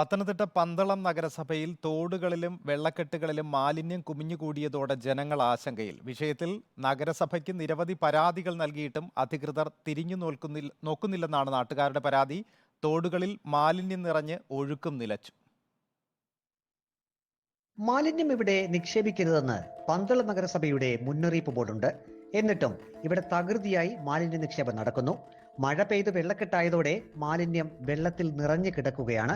പത്തനംതിട്ട പന്തളം നഗരസഭയിൽ തോടുകളിലും വെള്ളക്കെട്ടുകളിലും മാലിന്യം കുമിഞ്ഞുകൂടിയതോടെ ജനങ്ങൾ ആശങ്കയിൽ. വിഷയത്തിൽ നഗരസഭയ്ക്ക് നിരവധി പരാതികൾ നൽകിയിട്ടും അധികൃതർ തിരിഞ്ഞു നോക്കുന്നില്ല നോക്കുന്നില്ലെന്നാണ് നാട്ടുകാരുടെ പരാതി. തോടുകളിൽ മാലിന്യം നിറഞ്ഞ് ഒഴുക്കും നിലച്ചു. മാലിന്യം ഇവിടെ നിക്ഷേപിക്കരുതെന്ന് പന്തളം നഗരസഭയുടെ മുന്നറിയിപ്പ് ബോർഡുണ്ട്. എന്നിട്ടും ഇവിടെ തകൃതിയായി മാലിന്യ നിക്ഷേപം നടക്കുന്നു. മഴ പെയ്ത് വെള്ളക്കെട്ടായതോടെ മാലിന്യം വെള്ളത്തിൽ നിറഞ്ഞു കിടക്കുകയാണ്.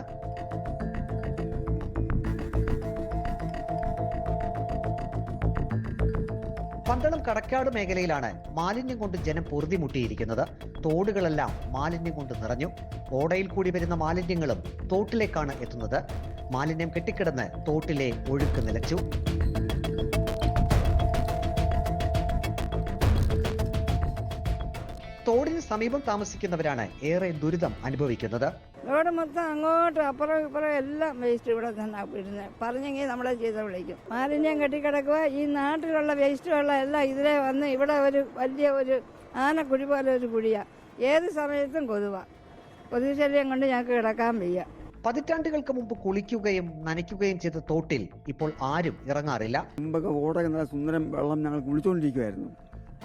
പന്തളം കടക്കാട് മേഖലയിലാണ് മാലിന്യം കൊണ്ട് ജനം പൊറുതിമുട്ടിയിരിക്കുന്നത്. തോടുകളെല്ലാം മാലിന്യം കൊണ്ട് നിറഞ്ഞു. ഓടയിൽ കൂടി വരുന്ന മാലിന്യങ്ങളും തോട്ടിലേക്കാണ് എത്തുന്നത്. മാലിന്യം കെട്ടിക്കിടന്ന് തോട്ടിലെ ഒഴുക്ക് നിലച്ചു. തോടിന് സമീപം താമസിക്കുന്നവരാണ് ഏറെ ദുരിതം അനുഭവിക്കുന്നത്. ഇവിടെ മൊത്തം അങ്ങോട്ട് അപ്പുറം ഇപ്പുറം എല്ലാം വേസ്റ്റ് ഇവിടെ തന്നെ ഇടുന്നത് പറഞ്ഞെങ്കിൽ നമ്മളെ ചെയ്ത വിളിക്കും. മാലിന്യം കെട്ടിക്കിടക്കുക ഈ നാട്ടിലുള്ള വേസ്റ്റ് വെള്ളം എല്ലാം ഇതിലെ വന്ന് ഇവിടെ ഒരു വലിയ ഒരു ആനക്കുഴി പോലെ ഒരു കുഴിയാണ് ഏത് സമയത്തും കൊതുവ. കൊതുക് ശല്യം കൊണ്ട് ഞങ്ങൾക്ക് കിടക്കാൻ വയ്യ. പതിറ്റാണ്ടുകൾക്ക് മുമ്പ് കുളിക്കുകയും നനയ്ക്കുകയും ചെയ്ത തോട്ടിൽ ഇപ്പോൾ ആരും ഇറങ്ങാറില്ല. മുമ്പൊക്കെ ഓടൊക്കെ നല്ല സുന്ദരം വെള്ളം ഞങ്ങൾ കുളിച്ചുകൊണ്ടിരിക്കുമായിരുന്നു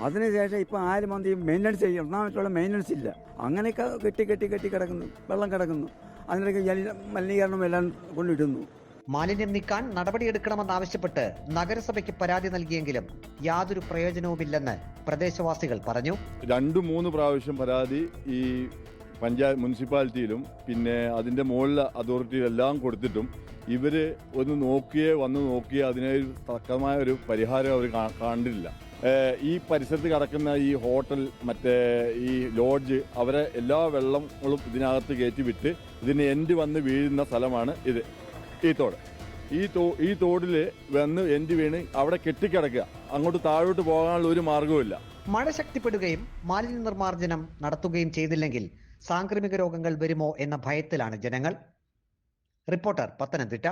അതിനുശേഷം ഇപ്പൊ ആരും വന്ന് ഈ മെയിന്റനൻസ് ചെയ്യും. ഒന്നാമത്തുള്ള മെയിന്റനൻസ് ഇല്ല. അങ്ങനെയൊക്കെ കെട്ടി കെട്ടി കെട്ടി കിടക്കുന്നു. വെള്ളം കിടക്കുന്നു. അതിനൊക്കെ ജല മലിനീകരണം എല്ലാം കൊണ്ടിടുന്നു. മാലിന്യം നീക്കാൻ നടപടിയെടുക്കണമെന്നാവശ്യപ്പെട്ട് നഗരസഭയ്ക്ക് പരാതി നൽകിയെങ്കിലും യാതൊരു പ്രയോജനവുമില്ലെന്ന് പ്രദേശവാസികൾ പറഞ്ഞു. രണ്ടു മൂന്ന് പ്രാവശ്യം പരാതി ഈ പഞ്ചായത്ത് മുനിസിപ്പാലിറ്റിയിലും പിന്നെ അതിന്റെ മുകളിലെ അതോറിറ്റിയിലെല്ലാം കൊടുത്തിട്ടും ഇവർ ഒന്ന് നോക്കിയേ വന്ന് നോക്കിയേ അതിനൊരു തക്കമായ ഒരു പരിഹാരം അവർ കാണില്ല ഈ പരിസരത്ത് കിടക്കുന്ന ഈ ഹോട്ടൽ മറ്റേ ഈ ലോഡ്ജ് അവരെ എല്ലാ വെള്ളങ്ങളും ഇതിനകത്ത് കയറ്റി വിട്ട് ഇതിന് എൻഡ് വന്ന് വീഴുന്ന സ്ഥലമാണ് ഇത്. ഈ തോട്. ഈ തോ ഈ തോടിൽ വന്ന് എൻഡ് വീണ് അവിടെ കെട്ടിക്കിടക്കുക. അങ്ങോട്ട് താഴോട്ട് പോകാനുള്ള ഒരു മാർഗവുമില്ല മഴ ശക്തിപ്പെടുകയും മാലിന്യ നിർമ്മാർജനം നടത്തുകയും ചെയ്തില്ലെങ്കിൽ സാംക്രമിക രോഗങ്ങൾ വരുമോ എന്ന ഭയത്തിലാണ് ജനങ്ങൾ. റിപ്പോർട്ടർ പത്തനംതിട്ട.